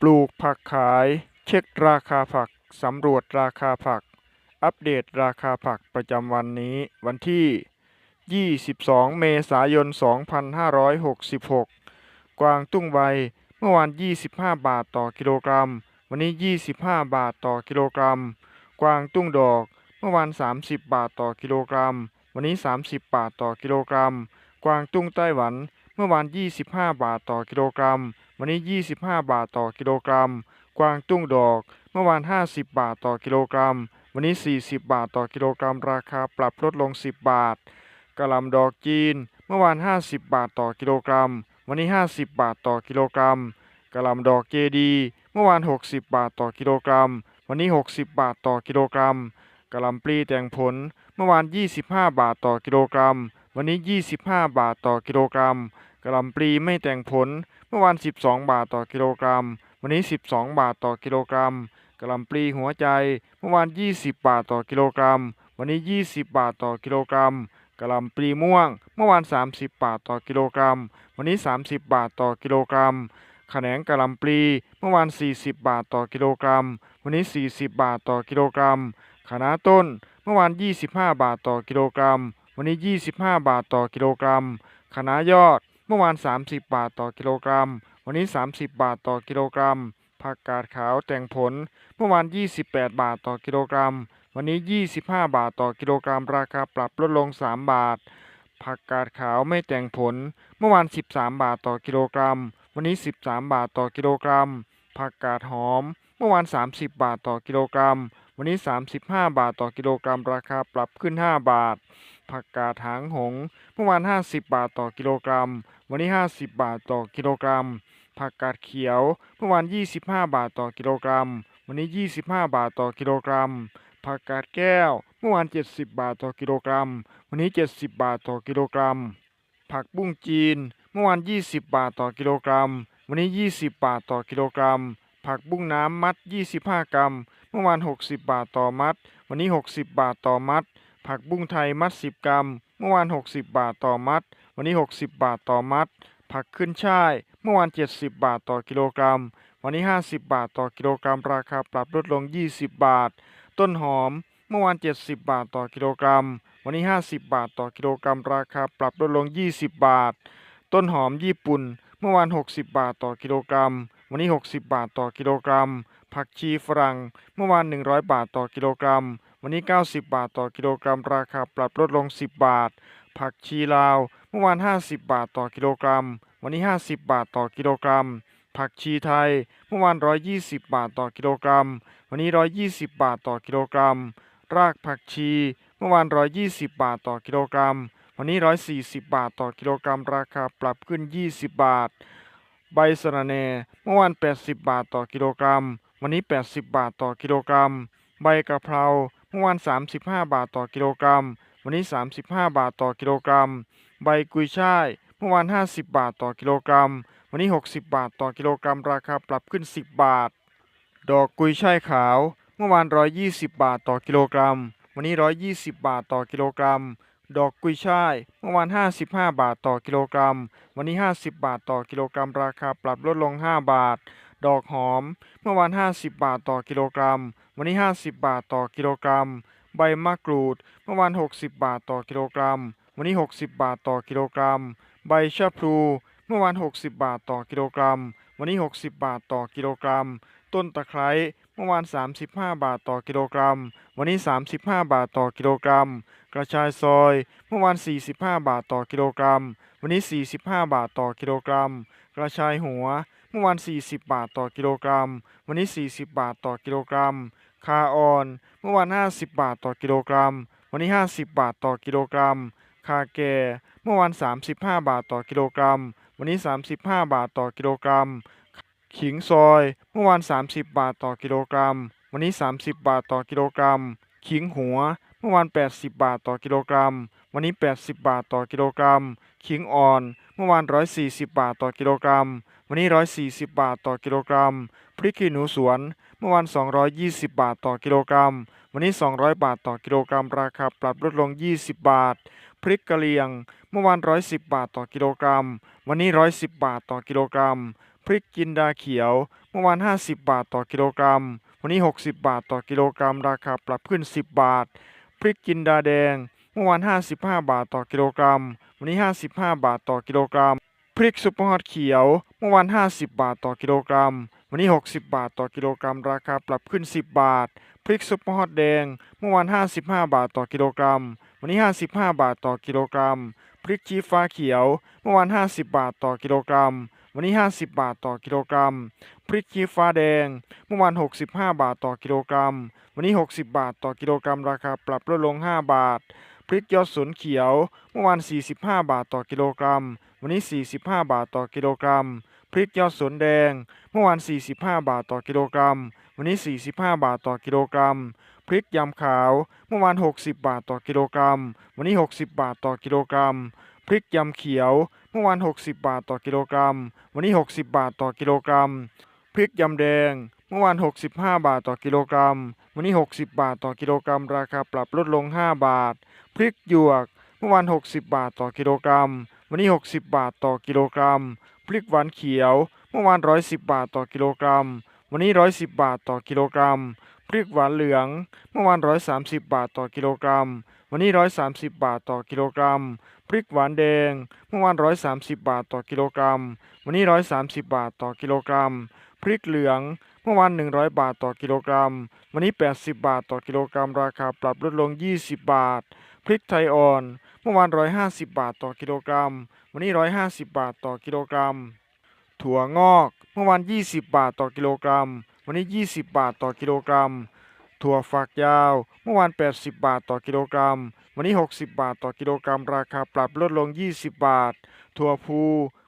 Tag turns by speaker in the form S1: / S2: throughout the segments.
S1: ปลูกผักขาย เช็คราคาผัก สำรวจราคาผัก อัปเดตราคาผักประจำวันนี้ วันที่ 22 เมษายน 2566 กวางตุ้งใบ เมื่อวาน 25 บาทต่อกิโลกรัม วันนี้ 25 บาทต่อกิโลกรัม กวางตุ้งดอก เมื่อวาน 30 บาทต่อกิโลกรัม วันนี้ 30 บาทต่อกิโลกรัม กวางตุ้งไต้หวัน เมื่อวาน 25 บาทต่อกิโลกรัม วันนี้ 25 บาทต่อกิโลกรัม กวางตุ้งดอก เมื่อวาน 50 บาทต่อกิโลกรัม วันนี้ 40 บาทต่อกิโลกรัม ราคาปรับลดลง 10 บาทกะหล่ำดอกจีน เมื่อวาน 50 บาทต่อกิโลกรัม วันนี้ 50 บาทต่อกิโลกรัมกะหล่ำดอกเจดี เมื่อวาน 60 บาทต่อกิโลกรัม วันนี้ 60 บาทต่อกิโลกรัมกะหล่ำปลีแตงผล เมื่อวาน 25 บาทต่อกิโลกรัม วันนี้ 25 บาทต่อกิโลกรัมกะหล่ำปลีไม่แตงผล มื่อวาน 12 บาทต่อกิโลกรัม วันนี้ 12 บาทต่อกิโลกรัมกระลำปลีหัวใจ เมื่อวาน 20 บาทต่อกิโลกรัม วันนี้ 20 บาทต่อกิโลกรัมกระลำปลีม่วง เมื่อวาน 30 บาทต่อกิโลกรัม วันนี้ 30 บาทต่อกิโลกรัมแขนงกระลำปลี เมื่อวาน 40 บาทต่อกิโลกรัม วันนี้ 40 บาทต่อกิโลกรัมคะน้าต้น เมื่อวาน 25 บาทต่อกิโลกรัม วันนี้ 25 บาทต่อกิโลกรัมคะน้ายอด เมื่อวาน 30 บาทต่อกิโลกรัม วันนี้ 30 บาทต่อกิโลกรัม ผักกาดขาวแต่งผล เมื่อวาน 28 บาทต่อกิโลกรัม วันนี้ 25 บาทต่อกิโลกรัม ราคาปรับลดลง 3 บาท ผักกาดขาวไม่แต่งผล เมื่อวาน 13 บาทต่อกิโลกรัม วันนี้ 13 บาทต่อกิโลกรัม ผักกาดหอม เมื่อวาน 30 บาทต่อกิโลกรัม วันนี้ 35 บาทต่อกิโลกรัม ราคาปรับขึ้น 5 บาท ผักกาดหางหงเมื่อวาน 50 บาทต่อกิโลกรัม วันนี้ 50 บาทต่อกิโลกรัม ผักกาดเขียวเมื่อวาน 25 บาทต่อกิโลกรัม วันนี้ 25 บาทต่อกิโลกรัม ผักกาดแก้วเมื่อวาน 70 บาทต่อกิโลกรัม วันนี้ 70 บาทต่อกิโลกรัม ผักบุ้งจีนเมื่อวาน 20 บาทต่อกิโลกรัม วันนี้ 20 บาทต่อกิโลกรัม ผักบุ้งน้ำมัด 25 กรัม เมื่อวาน 60 บาทต่อมัด วันนี้ 60 บาทต่อมัด ผักบุ้งไทยมัด 10 กรัม เมื่อวาน 60 บาทต่อมัด วันนี้ 60 บาทต่อมัด ผักขึ้นช่าย เมื่อวาน 70 บาทต่อกิโลกรัม วันนี้ 50 บาทต่อกิโลกรัม ราคาปรับลดลง 20 บาท ต้นหอม เมื่อวาน 70 บาทต่อกิโลกรัม วันนี้ 50 บาทต่อกิโลกรัม ราคาปรับลดลง 20 บาท ต้นหอมญี่ปุ่น เมื่อวาน 60 บาทต่อกิโลกรัม วันนี้ 60 บาทต่อกิโลกรัม ผักชีฝรั่ง เมื่อวาน 100 บาทต่อกิโลกรัม วันนี้ 90 บาทต่อกิโลกรัม ราคาปรับลดลง 10 บาท ผักชีลาว เมื่อวาน 50 บาทต่อกิโลกรัม วันนี้ 50 บาทต่อกิโลกรัม ผักชีไทย เมื่อวาน 120 บาทต่อกิโลกรัม วันนี้ 120 บาทต่อกิโลกรัม รากผักชี เมื่อวาน 120 บาทต่อกิโลกรัม วันนี้ 140 บาทต่อกิโลกรัม ราคาปรับขึ้น 20 บาท ใบสะระแหน่ เมื่อวาน 80 บาทต่อกิโลกรัม วันนี้ 80 บาทต่อกิโลกรัม ใบกะเพรา เมื่อวาน 35 บาทต่อกิโลกรัม วันนี้ 35 บาทต่อกิโลกรัม ใบกุยช่าย เมื่อวาน 50 บาทต่อกิโลกรัม วันนี้ 60 บาทต่อกิโลกรัม ราคาปรับขึ้น 10 บาท ดอกกุยช่ายขาว เมื่อวาน 120 บาทต่อกิโลกรัม วันนี้ 120 บาทต่อกิโลกรัม ดอกกุยช่าย เมื่อวาน 55 บาทต่อกิโลกรัม วันนี้ 50 บาทต่อกิโลกรัม ราคาปรับลดลง 5 บาท ดอกหอม เมื่อวาน 50 บาทต่อกิโลกรัม วันนี้ 50 บาทต่อกิโลกรัม ใบมะกรูด เมื่อวาน 60 บาทต่อกิโลกรัม วันนี้ 60 บาทต่อกิโลกรัม ใบชะพลู เมื่อวาน 60 บาทต่อกิโลกรัม วันนี้ 60 บาทต่อกิโลกรัม ต้นตะไคร้ เมื่อวาน 35 บาทต่อกิโลกรัม วันนี้ 35 บาทต่อกิโลกรัม กระชายซอย เมื่อวาน 45 บาทต่อกิโลกรัม วันนี้ 45 บาทต่อกิโลกรัม กระชายหัว เมื่อวาน 40 บาทต่อกิโลกรัม วันนี้ 40 บาทต่อกิโลกรัม คาออน เมื่อวาน 50 บาทต่อกิโลกรัม วันนี้ 50 บาทต่อกิโลกรัม คาแก่ เมื่อวาน 35 บาทต่อกิโลกรัม วันนี้ 35 บาทต่อกิโลกรัม ขิงซอย เมื่อวาน 30 บาทต่อกิโลกรัม วันนี้ 30 บาทต่อกิโลกรัม ขิงหัว เมื่อวาน 80 บาทต่อกิโลกรัม วันนี้ 80 บาทต่อกิโลกรัม ขิงอ่อน เมื่อวาน 140 บาทต่อกิโลกรัม วันนี้ 140 บาทต่อกิโลกรัม พริกขี้หนูสวน เมื่อวาน 220 บาทต่อกิโลกรัม วันนี้ 200 บาทต่อกิโลกรัม ราคาปรับลดลง 20 บาท พริกกะเหรี่ยง เมื่อวาน 110 บาทต่อกิโลกรัม วันนี้ 110 บาทต่อกิโลกรัม พริกจินดาเขียว เมื่อวาน 50 บาทต่อกิโลกรัม วันนี้ 60 บาทต่อกิโลกรัม ราคาปรับขึ้น 10 บาท พริกจินดาแดง เมื่อวาน 55 บาทต่อกิโลกรัม วันนี้ 55 บาทต่อกิโลกรัม พริกซุปเปอร์ฮอตเขียว เมื่อวาน 50 บาทต่อกิโลกรัม วันนี้ 60 บาทต่อกิโลกรัม ราคาปรับขึ้น 10 บาท พริกซุปเปอร์ฮอตแดง เมื่อวาน 55 บาทต่อกิโลกรัม วันนี้ 55 บาทต่อกิโลกรัม พริกชี้ฟ้าเขียว เมื่อวาน 50 บาทต่อกิโลกรัม วันนี้ 50 บาทต่อกิโลกรัม พริกชี้ฟ้าแดง เมื่อวาน 65 บาทต่อกิโลกรัม วันนี้ 60 บาทต่อกิโลกรัม ราคาปรับลดลง 5 บาท พริกยอดสนเขียว เมื่อวาน 45 บาทต่อกิโลกรัม วันนี้ 45 บาทต่อกิโลกรัม พริกยอดสนแดง เมื่อวาน 45 บาทต่อกิโลกรัม วันนี้ 45 บาทต่อกิโลกรัมพริกยำขาว เมื่อวาน 60 บาทต่อกิโลกรัม วันนี้ 60 บาทต่อกิโลกรัม พริกยำเขียว เมื่อวาน 60 บาทต่อกิโลกรัม วันนี้ 60 บาทต่อกิโลกรัม พริกยำแดง เมื่อวาน 65 บาทต่อกิโลกรัม วันนี้ 60 บาทต่อกิโลกรัม ราคาปรับลดลง 5 บาท พริกหยวก เมื่อวาน 60 บาทต่อกิโลกรัม วันนี้ 60 บาทต่อกิโลกรัม พริกหวานเขียว เมื่อวาน 110 บาทต่อกิโลกรัม วันนี้ 110 บาทต่อกิโลกรัม พริกหวานเหลือง เมื่อวาน 130 บาทต่อกิโลกรัม วันนี้ 130 บาทต่อกิโลกรัม พริกหวานแดง เมื่อวาน 130 บาทต่อกิโลกรัม วันนี้ 130 บาทต่อกิโลกรัม พริกเหลือง เมื่อวาน 100 บาทต่อกิโลกรัม วันนี้ 80 บาทต่อกิโลกรัม ราคาปรับลดลง 20 บาท พริกไทยอ่อน เมื่อวาน 150 บาทต่อกิโลกรัม วันนี้ 150 บาทต่อกิโลกรัม ถั่วงอก เมื่อวาน 20 บาทต่อกิโลกรัม วันนี้ 20 บาทต่อกิโลกรัม ถั่วฝักยาว เมื่อวาน 80 บาทต่อกิโลกรัม วันนี้ 60 บาทต่อกิโลกรัม ราคาปรับลดลง 20 บาท ถั่วพู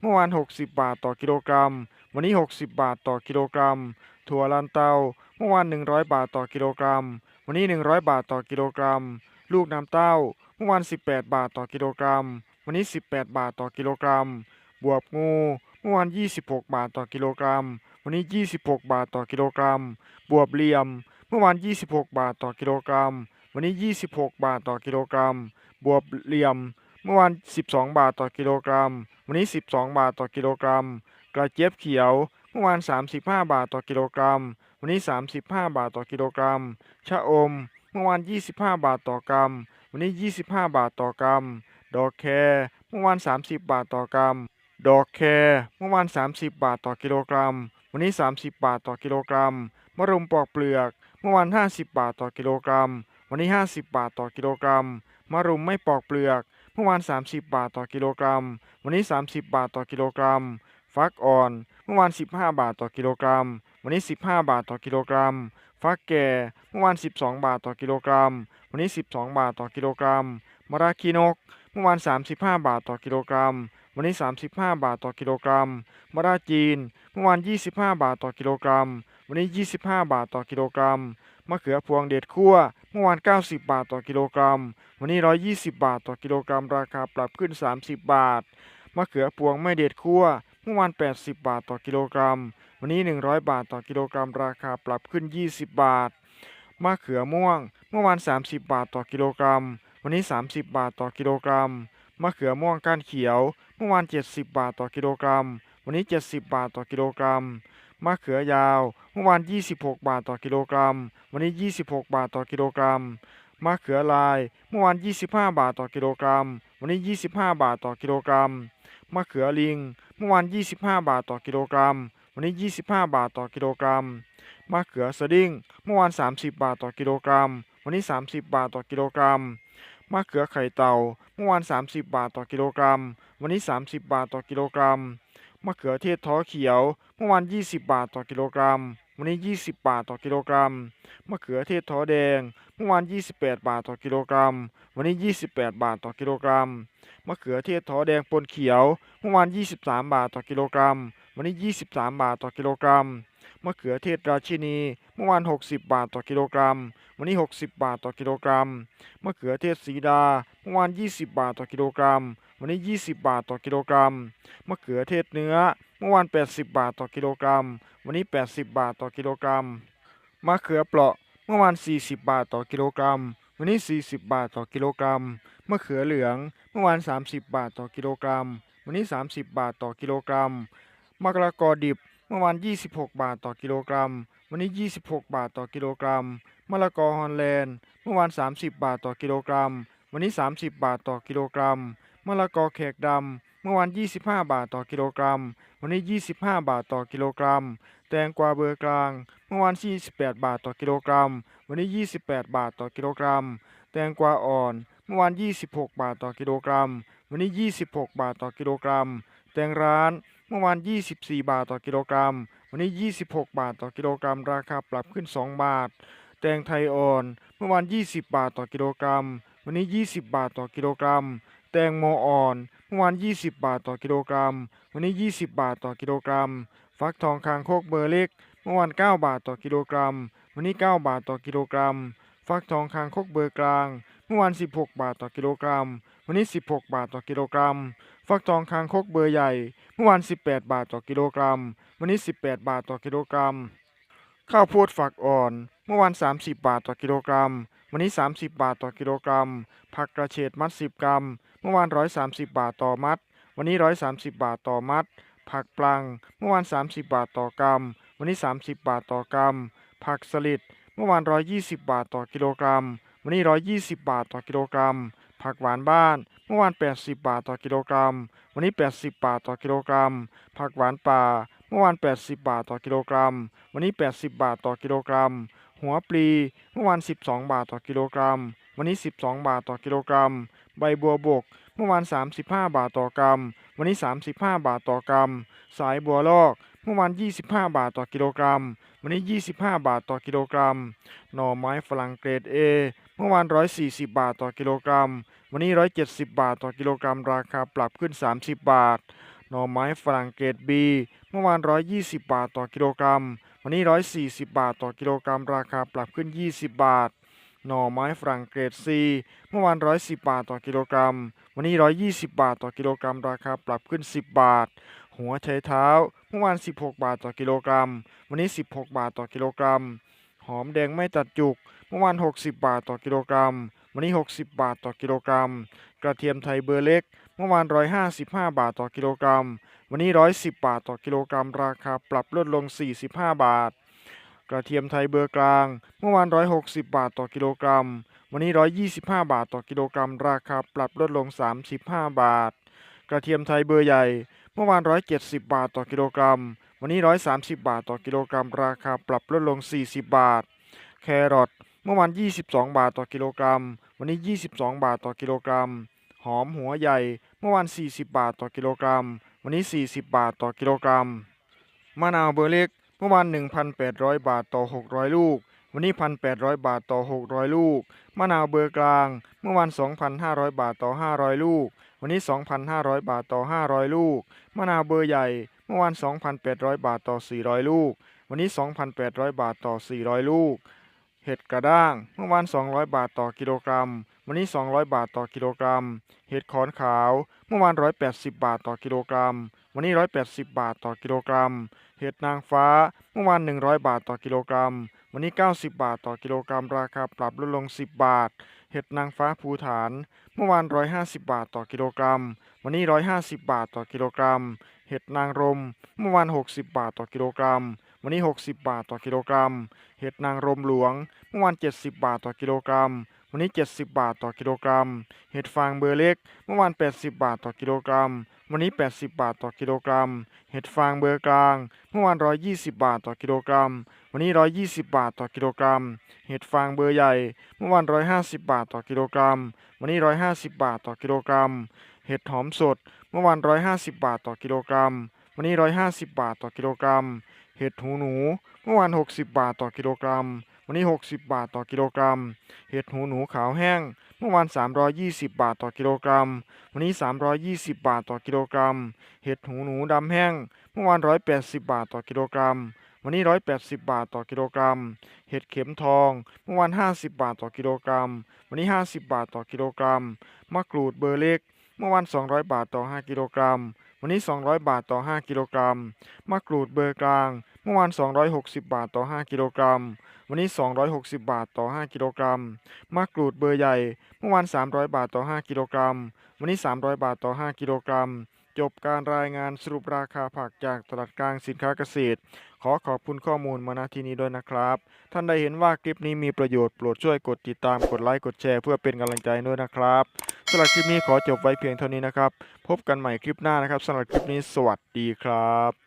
S1: เมื่อวาน 60 บาทต่อกิโลกรัม วันนี้ 60 บาทต่อกิโลกรัม ถั่วลันเตา เมื่อวาน 100 บาทต่อกิโลกรัม วันนี้ 100 บาทต่อกิโลกรัม ลูกน้ำเต้า เมื่อวาน 18 บาทต่อกิโลกรัม วันนี้ 18 บาทต่อกิโลกรัม บวบงู เมื่อวาน 26 บาทต่อกิโลกรัม วันนี้ 26 บาทต่อกิโลกรัม บวบเหลี่ยม มื่อวาน 26 บาทต่อกิโลกรัม วันนี้ 26 บาทต่อกิโลกรัม บวบเหลี่ยม เมื่อวาน 12 บาทต่อกิโลกรัม วันนี้ 12 บาทต่อกิโลกรัม กระเจี๊ยบเขียว เมื่อวาน 35 บาทต่อกิโลกรัม วันนี้ 35 บาทต่อกิโลกรัม ชะอม เมื่อวาน 25 บาทต่อกรัม วันนี้ 25 บาทต่อกรัม ดอกแครเมื่อวาน 30 บาทต่อกรัม ดอกแครเมื่อวาน 30 บาทต่อกิโลกรัม วันนี้ 30 บาทต่อกิโลกรัม มะรุมปอกเปลือก เมื่อวาน 50 บาทต่อกิโลกรัม วันนี้ 50 บาทต่อกิโลกรัม มะรุมไม่ปอกเปลือก เมื่อวาน 30 บาทต่อกิโลกรัม วันนี้ 30 บาทต่อกิโลกรัม ฟักอ่อน เมื่อวาน 15 บาทต่อกิโลกรัม วันนี้ 15 บาทต่อกิโลกรัม ฟักแก่ เมื่อวาน 12 บาทต่อกิโลกรัม วันนี้ 12 บาทต่อกิโลกรัม มะระคีนก เมื่อวาน 35 บาทต่อกิโลกรัมวันนี้ 35 บาทต่อกิโลกรัม มะระจีน เมื่อวาน 25 บาทต่อกิโลกรัม วันนี้ 25 บาทต่อกิโลกรัม มะเขือพวงเด็ดคั่ว เมื่อวาน 90 บาทต่อกิโลกรัม วันนี้ 120 บาทต่อกิโลกรัม ราคาปรับขึ้น 30 บาท มะเขือพวงไม่เด็ดคั่ว เมื่อวาน 80 บาทต่อกิโลกรัม วันนี้ 100 บาทต่อกิโลกรัม ราคาปรับขึ้น 20 บาท มะเขือม่วง เมื่อวาน 30 บาทต่อกิโลกรัม วันนี้ 30 บาทต่อกิโลกรัม มะเขือม่วงก้านเขียว เมื่อวาน 70 บาทต่อกิโลกรัม วันนี้ 70 บาทต่อกิโลกรัม มะเขือยาว เมื่อวาน 26 บาทต่อกิโลกรัม วันนี้ 26 บาทต่อกิโลกรัมมะเขือลาย เมื่อวาน 25 บาทต่อกิโลกรัม วันนี้ 25 บาทต่อกิโลกรัมมะเขือลิง เมื่อวาน 25 บาทต่อกิโลกรัม วันนี้ 25 บาทต่อกิโลกรัมมะเขือสดิ้ง เมื่อวาน 30 บาทต่อกิโลกรัม วันนี้ 30 บาทต่อกิโลกรัมมะเขือไข่เต่า เมื่อวาน 30 บาทต่อกิโลกรัม วันนี้ 30 บาทต่อกิโลกรัมมะเขือเทศท้อเขียว มื่อวาน 20 บาทต่อกิโลกรัม วันนี้ 20 บาทต่อกิโลกรัม มะเขือเทศท้อแดง เมื่อวาน 28 บาทต่อกิโลกรัม วันนี้ 28 บาทต่อกิโลกรัม มะเขือเทศท้อแดงปนเขียว เมื่อวาน 23 บาทต่อกิโลกรัม วันนี้ 23 บาทต่อกิโลกรัม มะเขือเทศราชินี เมื่อวาน 60 บาทต่อกิโลกรัม วันนี้ 60 บาทต่อกิโลกรัม มะเขือเทศสีดา เมื่อวาน 20 บาทต่อกิโลกรัม วันนี้ 20 บาทต่อกิโลกรัม มะเขือเทศเนื้อ เมื่อวาน 80 บาทต่อกิโลกรัม วันนี้ 80 บาทต่อกิโลกรัม มะเขือเปราะ เมื่อวาน 40 บาทต่อกิโลกรัม วันนี้ 40 บาทต่อกิโลกรัม มะเขือเหลือง เมื่อวาน 30 บาทต่อกิโลกรัม วันนี้ 30 บาทต่อกิโลกรัมมมะละกอดิบ เมื่อวาน 26 บาทต่อกิโลกรัม วันนี้ 26 บาทต่อกิโลกรัม มะละกอฮอลแลนด์ เมื่อวาน 30 บาทต่อกิโลกรัม วันนี้ 30 บาทต่อกิโลกรัม มะละกอแขกดำเมื่อวาน 25 บาทต่อกิโลกรัม วันนี้ 25 บาทต่อกิโลกรัม แตงกวาเบอร์กลาง เมื่อวาน28บาทต่อกิโลกรัม วันนี้ 28 บาทต่อกิโลกรัม แตงกวาอ่อน เมื่อวาน 26 บาทต่อกิโลกรัม วันนี้ 26 บาทต่อกิโลกรัม แตงร้าน เมื่อวาน 24 บาทต่อกิโลกรัม วันนี้ 26 บาทต่อกิโลกรัม ราคาปรับขึ้น 2 บาท แตงไทยอ่อน เมื่อวาน 20 บาทต่อกิโลกรัม วันนี้ 20 บาทต่อกิโลกรัม แตงโมอ่อนเมื่อวาน 20 บาทต่อกิโลกรัม วันนี้ 20 บาทต่อกิโลกรัม ฟักทองคางโคกเบอร์เล็ก เมื่อวาน 9 บาทต่อกิโลกรัม วันนี้ 9 บาทต่อกิโลกรัม ฟักทองคางโคกเบอร์กลาง เมื่อวาน 16 บาทต่อกิโลกรัม วันนี้ 16 บาทต่อกิโลกรัม ฟักทองคางโคกเบอร์ใหญ่ เมื่อวาน 18 บาทต่อกิโลกรัม วันนี้ 18 บาทต่อกิโลกรัม ข้าวโพดฝักอ่อน เมื่อวาน 30 บาทต่อกิโลกรัม วันนี้ 30 บาทต่อกิโลกรัม ผักกระเฉดมัด 10 กรัม เมื่อวาน 130 บาทต่อมัด วันนี้ 130 บาทต่อมัด ผักปลัง เมื่อวาน 30 บาทต่อกรัม วันนี้ 30 บาทต่อกรัม ผักสลิด เมื่อวาน 120 บาทต่อกิโลกรัม วันนี้ 120 บาทต่อกิโลกรัม ผักหวานบ้าน เมื่อวาน 80 บาทต่อกิโลกรัม วันนี้ 80 บาทต่อกิโลกรัม ผักหวานป่า เมื่อวาน 80 บาทต่อกิโลกรัม วันนี้ 80 บาทต่อกิโลกรัม หัวปลี เมื่อวาน 12 บาทต่อกิโลกรัม วันนี้ 12 บาทต่อกิโลกรัม ใบบัวบก เมื่อวาน 35 บาทต่อกรัม วันนี้ 35 บาทต่อกรัม สายบัวลอก เมื่อวาน 25 บาทต่อกิโลกรัม วันนี้ 25 บาทต่อกิโลกรัม หน่อไม้ฝรั่งเกรด A เมื่อวาน 140 บาทต่อกิโลกรัม วันนี้ 170 บาทต่อกิโลกรัม ราคาปรับขึ้น 30 บาท หน่อไม้ฝรั่งเกรด B เมื่อวาน 120 บาทต่อกิโลกรัม วันนี้ 140 บาทต่อกิโลกรัม ราคาปรับขึ้น 20 บาท หน่อไม้ฝรั่งเกรด C เมื่อวาน 110 บาทต่อกิโลกรัม วันนี้ 120 บาทต่อกิโลกรัม ราคาปรับขึ้น 10 บาท หัวไชเท้า เมื่อวาน 16 บาทต่อกิโลกรัม วันนี้ 16 บาทต่อกิโลกรัม หอมแดงไม่ตัดจุก เมื่อวาน 60 บาทต่อกิโลกรัม วันนี้ 60 บาทต่อกิโลกรัม กระเทียมไทยเบอร์เล็ก เมื่อวาน 155 บาทต่อกิโลกรัม วันนี้ 110 บาทต่อกิโลกรัม ราคาปรับลดลง 45 บาท กระเทียมไทยเบอร์กลาง เมื่อวาน 160 บาทต่อกิโลกรัม วันนี้ 125 บาทต่อกิโลกรัม ราคาปรับลดลง 35 บาท กระเทียมไทยเบอร์ใหญ่ เมื่อวาน 170 บาทต่อกิโลกรัม วันนี้ 130 บาทต่อกิโลกรัม ราคาปรับลดลง 40 บาท แครอท เมื่อวาน 22 บาทต่อกิโลกรัม วันนี้ 22 บาทต่อกิโลกรัม หอมหัวใหญ่ เมื่อวาน 40 บาทต่อกิโลกรัม วันนี้ 40 บาทต่อกิโลกรัม มะนาวเบอร์เล็ก มื่อวาน 1,800 บาทต่อ 600 ลูก วันนี้ 1,800 บาทต่อ 600 ลูก มะนาวเบอร์กลาง เมื่อวาน 2,500 บาทต่อ 500 ลูก วันนี้ 2,500 บาทต่อ 500 ลูก มะนาวเบอร์ใหญ่ เมื่อวาน 2,800 บาทต่อ 400 ลูก วันนี้ 2,800 บาทต่อ 400 ลูก เห็ดกระด้าง เมื่อวาน 200 บาทต่อกิโลกรัม วันนี้ 200 บาทต่อกิโลกรัม เห็ดขอนขาว เมื่อวาน 180 บาทต่อกิโลกรัม วันนี้ 180 บาทต่อกิโลกรัม เห็ดนางฟ้า เมื่อวาน 100 บาทต่อกิโลกรัม วันนี้ 90 บาทต่อกิโลกรัม ราคาปรับลดลง 10 บาท เห็ดนางฟ้าภูฐาน เมื่อวาน 150 บาทต่อกิโลกรัม วันนี้ 150 บาทต่อกิโลกรัม เห็ดนางรม เมื่อวาน 60 บาทต่อกิโลกรัม วันนี้ 60 บาทต่อกิโลกรัม เห็ดนางรมหลวง เมื่อวาน 70 บาทต่อกิโลกรัม วันนี้ 70 บาทต่อกิโลกรัม เห็ดฟางเบอร์เล็ก เมื่อวาน 80 บาทต่อกิโลกรัม วันนี้ 80 บาทต่อกิโลกรัม เห็ดฟางเบอร์กลาง เมื่อวาน 120 บาทต่อกิโลกรัม วันนี้ 120 บาทต่อกิโลกรัม เห็ดฟางเบอร์ใหญ่ เมื่อวาน 150 บาทต่อกิโลกรัม วันนี้ 150 บาทต่อกิโลกรัม เห็ดหอมสด เมื่อวาน 150 บาทต่อกิโลกรัม วันนี้ 150 บาทต่อกิโลกรัม เห็ดหูหนู เมื่อวาน 60 บาทต่อกิโลกรัม วันนี้ 60 บาทต่อกิโลกรัม เห็ดหูหนูขาวแห้ง เมื่อวาน 320 บาทต่อกิโลกรัม วันนี้ 320 บาทต่อกิโลกรัม เห็ดหูหนูดำแห้ง เมื่อวาน 180 บาทต่อกิโลกรัม วันนี้ 180 บาทต่อกิโลกรัม เห็ดเข็มทอง เมื่อวาน 50 บาทต่อกิโลกรัม วันนี้ 50 บาทต่อกิโลกรัม มะกรูดเบอร์เล็ก เมื่อวาน 200 บาทต่อ 5 กิโลกรัม วันนี้ 200 บาทต่อ 5 กิโลกรัมมะกรูดเบอร์กลาง เมื่อวาน 260 บาทต่อ 5 กิโลกรัม วันนี้ 260 บาทต่อ 5 กิโลกรัมมะกรูดเบอร์ใหญ่ เมื่อวาน 300 บาทต่อ 5 กิโลกรัม วันนี้ 300 บาทต่อ 5 กิโลกรัม จบการรายงานสรุปราคาผักจากตลาดกลางสินค้าเกษตร ขอขอบคุณข้อมูลมาณที่นี้ด้วยนะครับ ท่านใดเห็นว่าคลิปนี้มีประโยชน์โปรดช่วยกดติดตาม กดไลค์ กดแชร์เพื่อเป็นกำลังใจด้วยนะครับ สำหรับคลิปนี้ขอจบไว้เพียงเท่านี้นะครับ พบกันใหม่คลิปหน้านะครับสำหรับคลิปนี้สวัสดีครับ